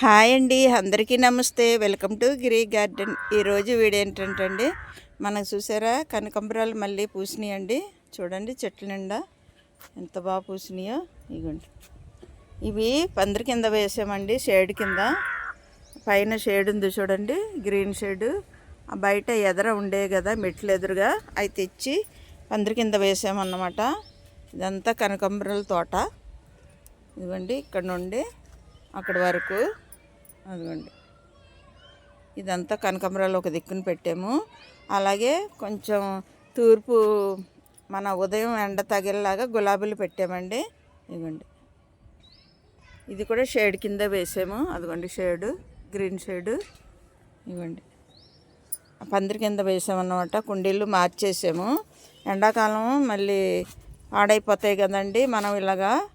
Hi అండి అందరికీ నమస్తే. Welcome to Giri garden. ఈరోజు వీడియో ఏంటంటే అండి మనకు చూసారా? కనకంబరాలు మళ్ళీ పూసినాయండి చూడండి చెట్ల నిండా ఎంత బాగా పూసినాయో. ఇగోండి. ఇవి పందిరి కింద వేసామండి షేడ్ కింద. పైన షేడ్ ఉంది చూడండి గ్రీన్ షేడ్. బయట ఎదర ఉండే కదా మెట్లు ఎదురుగా. అవి తెచ్చి పందిరి కింద వేసామన్నమాట. ఇదంతా కనకంబరాల తోట. ఇదిగోండి ఇక్కడ నుండి అక్కడి వరకు అదిగోండి. ఇదంతా కనకాంబరాలు ఒక దిక్కున పెట్టాము. అలాగే కొంచెం తూర్పు మన ఉదయం ఎండ తగిలేలాగా గులాబీలు పెట్టామండి. ఇదిగోండి. ఇది కూడా షేడ్ కింద వేసాము. అదిగోండి షేడు గ్రీన్ షేడు. ఇవ్వండి పందిరి కింద వేసామన్నమాట. కుండీలు మార్చేసాము. ఎండాకాలం మళ్ళీ పాడైపోతాయి కదండి. మనం ఇలాగా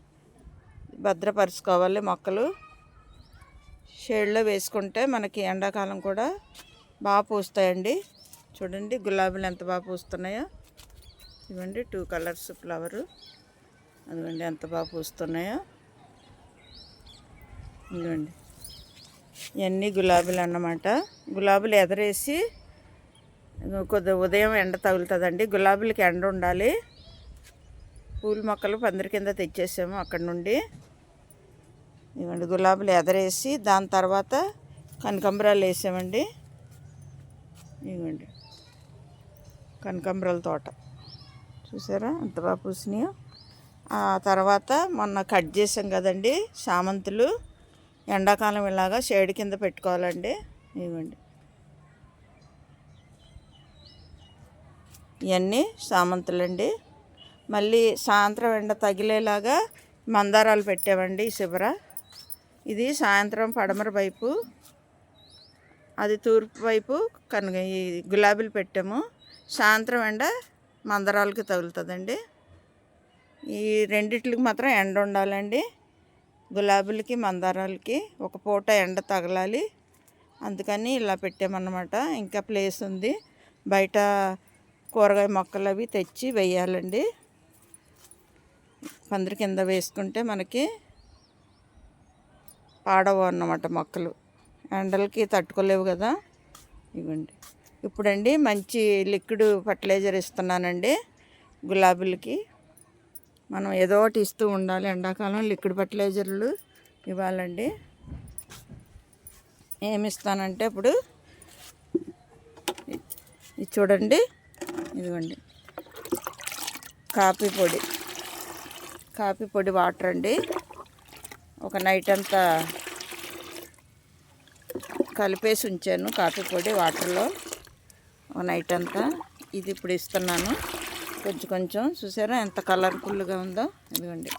భద్రపరుచుకోవాలి మొక్కలు. షేడ్లో వేసుకుంటే మనకి ఎండాకాలం కూడా బాగా పూస్తాయండి. చూడండి గులాబీలు ఎంత బాగా పూస్తున్నాయో. ఇవ్వండి టూ కలర్స్ ఫ్లవరు. అదిగోండి ఎంత బాగా పూస్తున్నాయో. ఇదిగోండి. ఇవన్నీ గులాబీలు అన్నమాట. గులాబీలు ఎదరేసి కొద్ది ఉదయం ఎండ తగులుతుందండి. గులాబీలకి ఎండ ఉండాలి. పూల మొక్కలు పందిరి కింద తెచ్చేసాము అక్కడ నుండి. ఇవ్వండి. గులాబీలు ఎదరేసి దాని తర్వాత కనకంబరాలు వేసామండి. ఇవ్వండి. కనకంబరాల తోట. చూసారా? ఎంత బాగా పూసినాయో. ఆ తర్వాత మొన్న కట్ చేసాం కదండి సామంతులు. ఎండాకాలం ఇలాగా షేడ్ కింద పెట్టుకోవాలండి. ఇవ్వండి. ఇవన్నీ సామంతులండి. మళ్ళీ సాయంత్రం ఎండ తగిలేలాగా మందారాలు పెట్టామండి ఈ శిబర. ఇది సాయంత్రం పడమర వైపు అది తూర్పు వైపు కనుగ ఈ గులాబీలు పెట్టాము. సాయంత్రం ఎండ మందరాలకి తగులుతుందండి. ఈ రెండిట్లకి మాత్రం ఎండ ఉండాలండి. గులాబీలకి మందారాలకి ఒక పూట ఎండ తగలాలి. అందుకని ఇలా పెట్టామన్నమాట. ఇంకా ప్లేస్ ఉంది. బయట కూరగాయ మొక్కలు అవి తెచ్చి వేయాలండి. పందిరి కింద వేసుకుంటే మనకి పాడవు అన్నమాట మొక్కలు. ఎండలకి తట్టుకోలేవు కదా. ఇవ్వండి. ఇప్పుడండి మంచి లిక్విడ్ ఫర్టిలైజర్ ఇస్తున్నానండి గులాబీలకి. మనం ఏదో ఒకటి ఇస్తూ ఉండాలి. ఎండాకాలం లిక్విడ్ ఫర్టిలైజర్లు ఇవ్వాలండి. ఏమి ఇస్తానంటే ఇప్పుడు ఇది చూడండి. ఇదిగోండి. కాఫీ పొడి. కాఫీ పొడి వాటర్ అండి ఒక నైట్ అంతా కలిపేసి ఉంచాను కాఫీ పొడి వాటర్లో. ఒక నైట్ అంతా ఇది ఇప్పుడు ఇస్తున్నాను. కొంచెం కొంచెం చూసారా ఎంత కలర్ఫుల్గా ఉందో? ఇదిగోండి.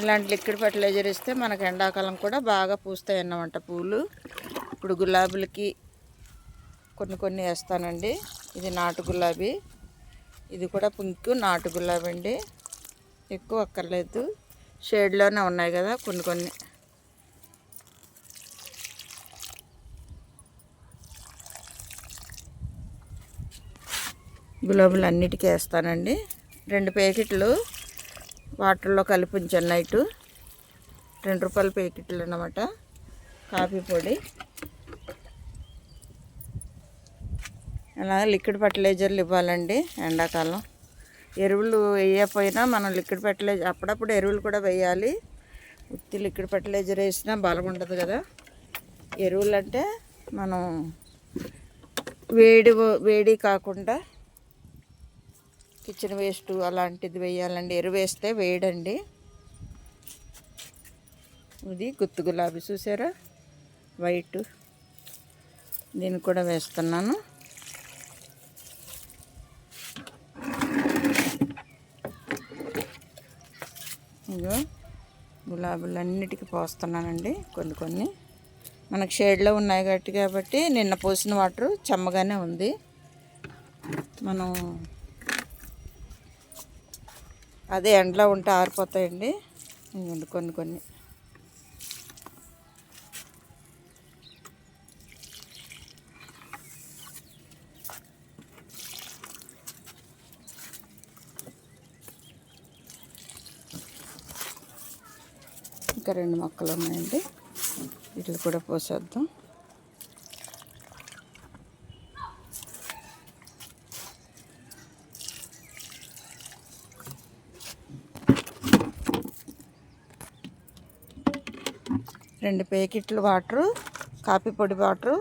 ఇలాంటి లిక్విడ్ ఫర్టిలైజర్ ఇస్తే మనకు ఎండాకాలం కూడా బాగా పూస్తాయి అన్నమాట పూలు. ఇప్పుడు గులాబీలకి కొన్ని కొన్ని వేస్తానండి. ఇది నాటు గులాబీ. ఇది కూడా పింక్ నాటు గులాబీ అండి. ఎక్కువ అక్కర్లేదు. షేడ్లోనే ఉన్నాయి కదా కొన్ని కొన్ని. గులాబీలు అన్నిటికీ వేస్తానండి. రెండు ప్యాకెట్లు వాటర్లో కలిపి ఉంచాను నైటు. రెండు రూపాయల ప్యాకెట్లు అన్నమాట. కాఫీ పొడి. అలాగే లిక్విడ్ ఫర్టిలైజర్లు ఇవ్వాలండి ఎండాకాలం. ఎరువులు వేయకపోయినా మనం లిక్విడ్ ఫర్టిలైజర్ అప్పుడప్పుడు ఎరువులు కూడా వేయాలి. ఉత్తి లిక్విడ్ ఫర్టిలైజర్ వేసినా బలం ఉండదు కదా. ఎరువులు అంటే మనం వేడి వేడి కాకుండా కిచెన్ వేస్ట్ అలాంటిది వేయాలండి. ఎరువు వేస్తే వేడండి. ఇది గుత్తు గులాబీ చూసారా? వైట్. దీన్ని కూడా వేస్తున్నాను. ఇదిగో గులాబీలు అన్నిటికీ పోస్తున్నానండి కొన్ని కొన్ని. మనకు షేడ్లో ఉన్నాయి కాబట్టి కాబట్టి నిన్న పోసిన వాటర్ చెమ్మగానే ఉంది. మనం అదే ఎండలో ఉంటే ఆరిపోతాయండి. కొన్ని కొన్ని. ఇంకా రెండు మొక్కలు ఉన్నాయండి. వీటిని కూడా పోసేద్దాం. రెండు ప్యాకెట్లు వాటరు కాఫీ పొడి వాటరు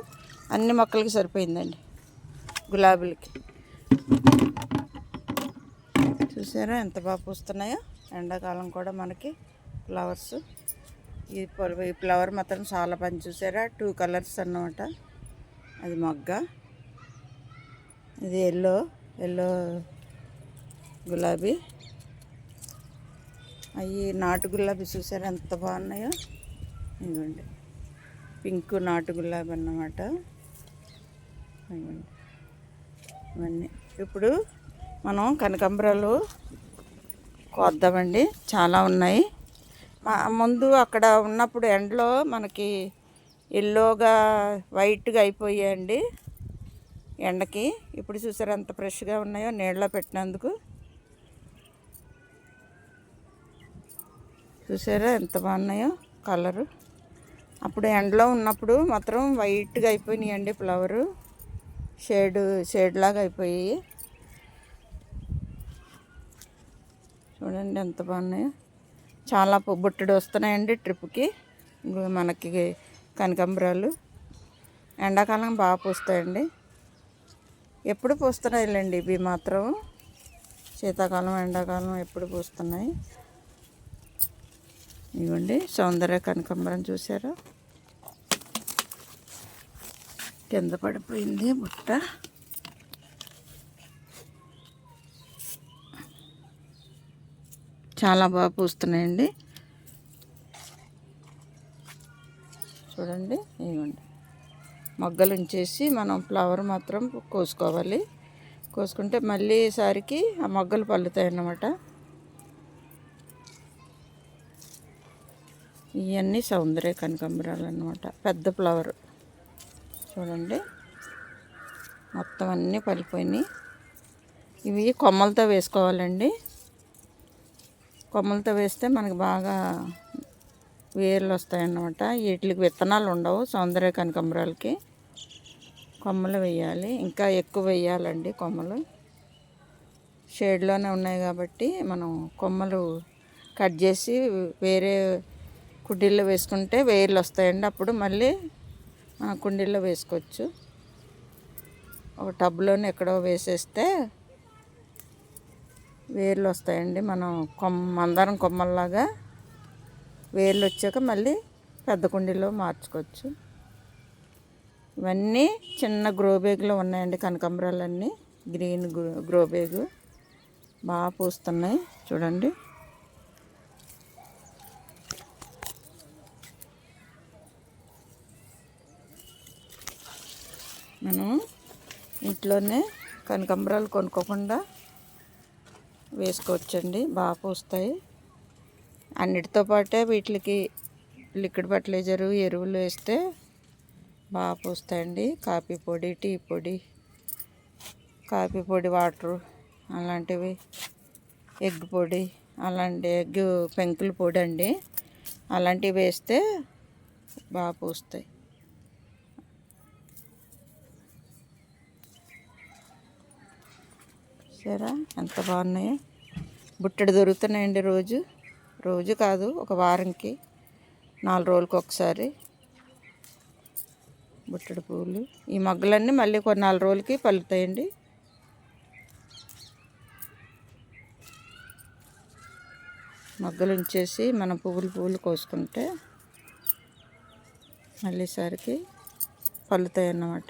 అన్ని మొక్కలకి సరిపోయిందండి గులాబీలకి. చూసారా ఎంత బాగా పూస్తున్నాయో? ఎండాకాలం కూడా మనకి ఫ్లవర్స్. ఈ ఈ ఫ్లవర్ మాత్రం చాలా పని చూసారా? టూ కలర్స్ అన్నమాట. అది మొగ్గ. ఇది ఎల్లో ఎల్లో గులాబీ. అవి నాటు గులాబీ చూసారా? ఎంత బాగున్నాయో? ఇదిగోండి. పింక్ నాటు గులాబీ అన్నమాట. ఇదిగోండి. ఇవన్నీ. ఇప్పుడు మనం కనకాంబరాలు కోద్దామండి. చాలా ఉన్నాయి. ముందు అక్కడ ఉన్నప్పుడు ఎండలో మనకి ఎల్లోగా వైట్గా అయిపోయాయండి ఎండకి. ఇప్పుడు చూసారా ఎంత ఫ్రెష్గా ఉన్నాయో నీళ్ళలో పెట్టినందుకు. చూసారా ఎంత బాగున్నాయో కలరు. అప్పుడు ఎండలో ఉన్నప్పుడు మాత్రం వైట్గా అయిపోయినాయండి ఫ్లవరు. షేడ్ షేడ్ లాగా అయిపోయాయి. చూడండి ఎంత బాగున్నాయో. చాలా పు- బుట్టడు వస్తున్నాయండి ట్రిప్కి. మనకి కనకాంబరాలు. ఎండాకాలం బాగా పూస్తాయండి. ఎప్పుడు పూస్తున్నాయిలేండి ఇవి మాత్రం? శీతాకాలం ఎండాకాలం ఎప్పుడు పూస్తున్నాయి? ఇవ్వండి సౌందర్య కనకాంబరం చూసారా కింద పడిపోయింది బుట్ట. చాలా బాగా పూస్తున్నాయండి. చూడండి ఇవ్వండి మొగ్గలు ఉంచేసి మనం ఫ్లవర్ మాత్రం కోసుకోవాలి. కోసుకుంటే మళ్ళీ సారికి ఆ మొగ్గలు పల్లుతాయి అన్నమాట ఇవన్నీ సౌందర్య కనకాంబరాలు అన్నమాట పెద్ద ఫ్లవర్. చూడండి మొత్తం అన్నీ పలిపోయినాయి ఇవి కొమ్మలతో వేసుకోవాలండి. కొమ్మలతో వేస్తే మనకు బాగా వేర్లు వస్తాయన్నమాట వీటికి విత్తనాలు ఉండవు సౌందర్య కనకంబరాలకి. కొమ్మలు వేయాలి. ఇంకా ఎక్కువ వేయాలండి కొమ్మలు. షేడ్లోనే ఉన్నాయి కాబట్టి మనం కొమ్మలు కట్ చేసి వేరే కుండీల్లో వేసుకుంటే వేర్లు వస్తాయండి అప్పుడు మళ్ళీ కుండీల్లో వేసుకోవచ్చు. ఒక టబ్లోనే ఎక్కడో వేసేస్తే వేర్లు వస్తాయండి. మనం కొమ్మ మందారం కొమ్మల్లాగా వేర్లు వచ్చాక మళ్ళీ పెద్ద కుండీలో మార్చుకోవచ్చు. ఇవన్నీ చిన్న గ్రో బ్యాగ్లో ఉన్నాయండి కనకాంబరాలన్నీ. Green grow grow bag. బాగా పూస్తున్నాయి. చూడండి. మనం ఇంట్లోనే కనకాంబరాలు కొనుక్కోకుండా వేసుకోవచ్చండి. బాగా పూస్తాయి. అన్నిటితో పాటే వీటికి లిక్విడ్ ఫర్టిలైజరు ఎరువులు వేస్తే బాగా పూస్తాయండి. కాఫీ పొడి టీ పొడి కాఫీ పొడి వాటరు అలాంటివి ఎగ్ పొడి అలాంటి ఎగ్ పెంకుల పొడి అండి. అలాంటివి వేస్తే బాగా పూస్తాయి. చూసారా ఎంత బాగున్నాయో. బుట్టెడు దొరుకుతున్నాయండి రోజు. రోజు కాదు ఒక వారంకి నాలుగు రోజులకి ఒకసారి బుట్టడు పువ్వులు ఈ మొగ్గలన్నీ మళ్ళీ కొన్ని నాలుగు రోజులకి పలుతాయండి మొగ్గలు ఉంచేసి మనం పువ్వులు పువ్వులు కోసుకుంటే మళ్ళీసారికి పలుతాయి అన్నమాట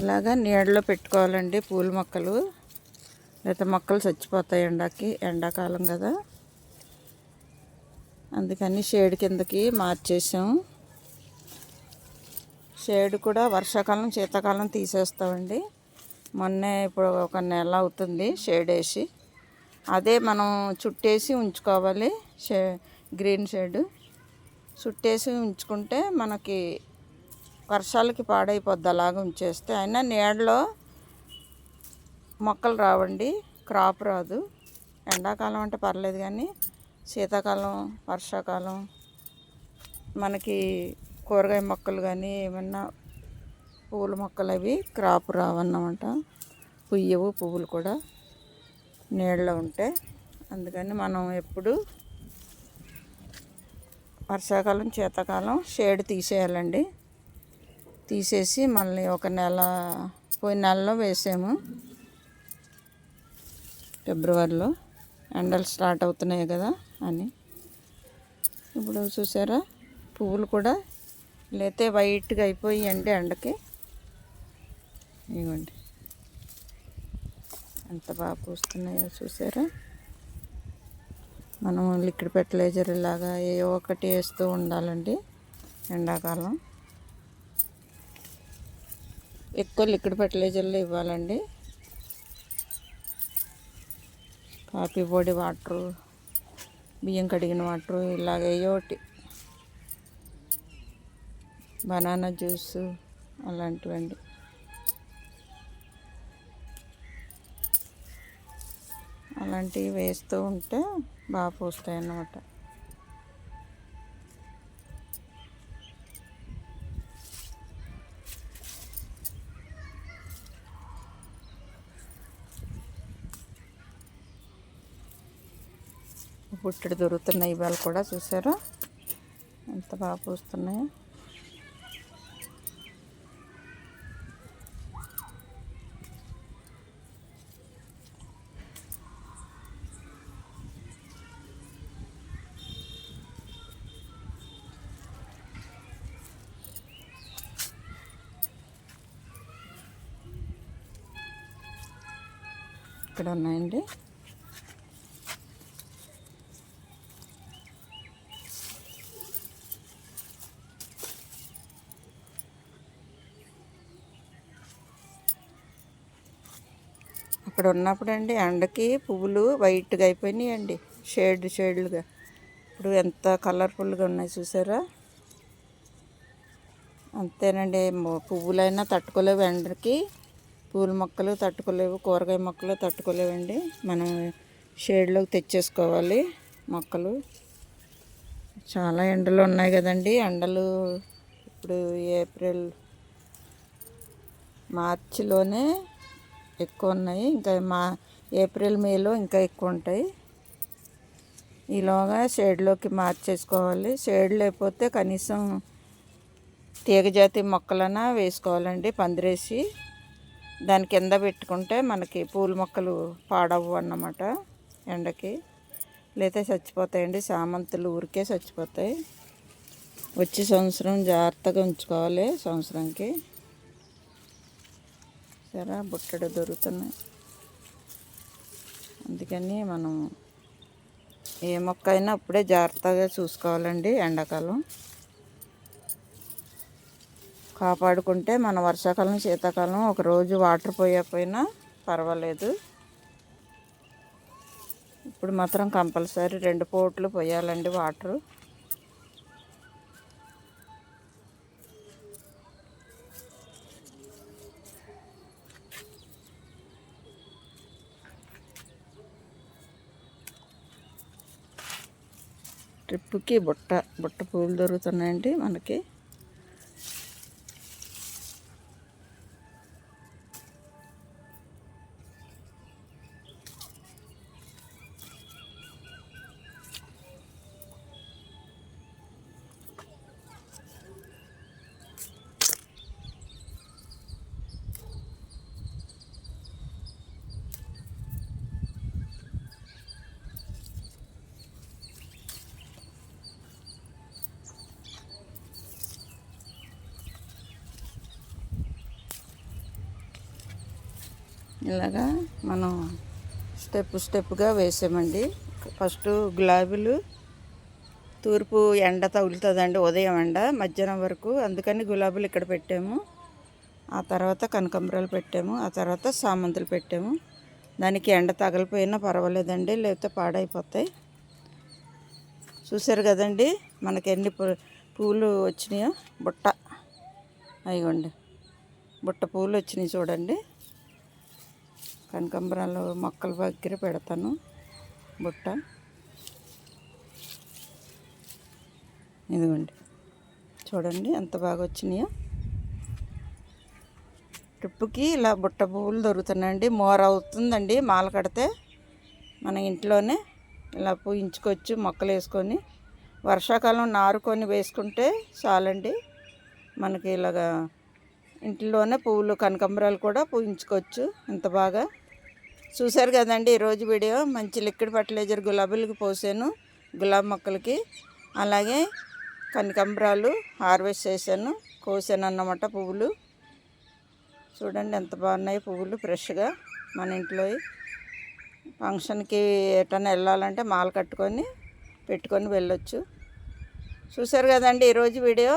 ఇలాగా నీడలో పెట్టుకోవాలండి పూల మొక్కలు. లేకపోతే మొక్కలు చచ్చిపోతాయి ఎండాకి ఎండాకాలం కదా. అందుకని షేడ్ కిందకి మార్చేసాం. షేడ్ కూడా వర్షాకాలం శీతాకాలం తీసేస్తామండి. మొన్నే ఇప్పుడు ఒక నెల అవుతుంది షేడ్ వేసి. అదే మనం చుట్టేసి ఉంచుకోవాలి షే గ్రీన్ షేడ్. చుట్టేసి ఉంచుకుంటే మనకి వర్షాలకి పాడైపోద్ది అలాగ ఉంచేస్తే. అయినా నీడలో మొక్కలు రావండి క్రాప్ రాదు. ఎండాకాలం అంటే పర్లేదు కానీ శీతాకాలం వర్షాకాలం మనకి కూరగాయ మొక్కలు కానీ ఏమన్నా పూల మొక్కలు అవి క్రాప్ రావన్నమాట. పుయ్యవు పువ్వులు కూడా నీళ్ళలో ఉంటే. అందుకని మనం ఎప్పుడు వర్షాకాలం శీతాకాలం షేడ్ తీసేయాలండి. తీసేసి మళ్ళీ ఒక నెల పోయిన నెలలో వేసాము. ఫిబ్రవరిలో ఎండలు స్టార్ట్ అవుతున్నాయి కదా అని. ఇప్పుడు చూసారా? పువ్వులు కూడా లేతే వైట్గా అయిపోయి అంటే ఎండకి. ఇవ్వండి ఎంత బాగా పూస్తున్నాయో చూసారా? మనం లిక్విడ్ ఫెర్టిలైజర్ ఇలాగా ఏ ఒకటి వేస్తూ ఉండాలండి ఎండాకాలం. ఎక్కువ లిక్విడ్ ఫెర్టిలైజర్లు ఇవ్వాలండి. కాఫీ పొడి వాటరు బియ్యం కడిగిన వాటరు ఇలాగ ఒకటి బనానా జ్యూస్ అలాంటివండి. అలాంటివి వేస్తూ ఉంటే బాగా పూస్తాయి అన్నమాట బుట్టెడు దొరుకుతున్నాయి ఇవాళ కూడా చూసారా? ఎంత బాగా పూస్తున్నాయో. ఇక్కడ ఉన్నాయండి అక్కడ ఉన్నప్పుడండి ఎండకి పువ్వులు వైట్గా అయిపోయినాయి అండి షేడ్ షేడ్లుగా. ఇప్పుడు ఎంత కలర్ఫుల్గా ఉన్నాయి చూసారా? అంతేనండి. పువ్వులైనా తట్టుకోలేవు ఎండకి. పూల మొక్కలు తట్టుకోలేవు కూరగాయ మొక్కలు తట్టుకోలేవండి. మనం షేడ్లోకి తెచ్చేసుకోవాలి మొక్కలు. చాలా ఎండలు ఉన్నాయి కదండి. ఎండలు ఇప్పుడు ఏప్రిల్ మార్చిలోనే ఎక్కువ ఉన్నాయి. ఇంకా మా ఏప్రిల్ మేలో ఇంకా ఎక్కువ ఉంటాయి. ఈలోగా షేడ్లోకి మార్చేసుకోవాలి. షేడ్ లేకపోతే కనీసం తీగజాతి మొక్కలన్నా వేసుకోవాలండి పందిరేసి. దాని కింద పెట్టుకుంటే మనకి పూల మొక్కలు పాడవు అన్నమాట ఎండకి. లేతే చచ్చిపోతాయండి. సామంతులు ఊరికే చచ్చిపోతాయి. వచ్చే సంవత్సరం జాగ్రత్తగా ఉంచుకోవాలి సంవత్సరంకి. సరే బుట్టడు దొరుకుతున్నాయి. అందుకని మనం ఏ మొక్క అయినా అప్పుడే జాగ్రత్తగా చూసుకోవాలండి ఎండాకాలం. కాపాడుకుంటే మన వర్షాకాలం శీతాకాలం ఒక రోజు వాటర్ పోయకపోయినా పర్వాలేదు. ఇప్పుడు మాత్రం కంపల్సరీ రెండు పూట్లు పోయాలండి వాటరు. ట్రిప్కి బుట్ట బుట్ట పూలు దొరుకుతున్నాయండి మనకి. ఇలాగా మనం స్టెప్ స్టెప్గా వేసామండి. ఫస్ట్ గులాబీలు తూర్పు ఎండ తగులుతుందండి ఉదయం ఎండ మధ్యాహ్నం వరకు. అందుకని గులాబీలు ఇక్కడ పెట్టాము. ఆ తర్వాత కనకాంబరాలు పెట్టాము. ఆ తర్వాత సామంతులు పెట్టాము. దానికి ఎండ తగలిపోయినా పర్వాలేదండి లేకపోతే పాడైపోతాయి. చూసారు కదండి మనకి ఎన్ని పూలు వచ్చినాయో? బుట్ట. అయ్యండి బుట్ట పూలు వచ్చినాయి చూడండి. కనకాంబరాలు మొక్కల దగ్గర పెడతాను బుట్ట. ఇదిగోండి. చూడండి ఎంత బాగా వచ్చినాయో. ట్రిప్పుకి ఇలా బుట్ట పువ్వులు దొరుకుతున్నాయండి. మోర అవుతుందండి మాల కడితే. మన ఇంట్లోనే ఇలా పూయించుకోవచ్చు మొక్కలు వేసుకొని. వర్షాకాలం నారుకొని వేసుకుంటే చాలండి. మనకి ఇలాగా ఇంట్లోనే పువ్వులు కనకాంబరాలు కూడా పూయించుకోవచ్చు. ఇంత బాగా చూశారు కదండి ఈరోజు వీడియో. మంచి లిక్విడ్ ఫర్టిలైజర్ గులాబీలకి పోసాను గులాబీ మొక్కలకి. అలాగే కనకాంబరాలు హార్వెస్ట్ చేశాను కోసాను అన్నమాట పువ్వులు. చూడండి ఎంత బాగున్నాయి పువ్వులు ఫ్రెష్గా మన ఇంట్లో. ఫంక్షన్కి ఎటన్నా వెళ్ళాలంటే మాల కట్టుకొని పెట్టుకొని వెళ్ళొచ్చు. చూశారు కదండి ఈరోజు వీడియో.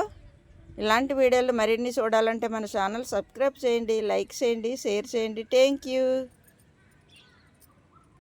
ఇలాంటి వీడియోలు మరిన్ని చూడాలంటే మన ఛానల్ సబ్స్క్రైబ్ చేయండి లైక్ చేయండి షేర్ చేయండి. Thank you.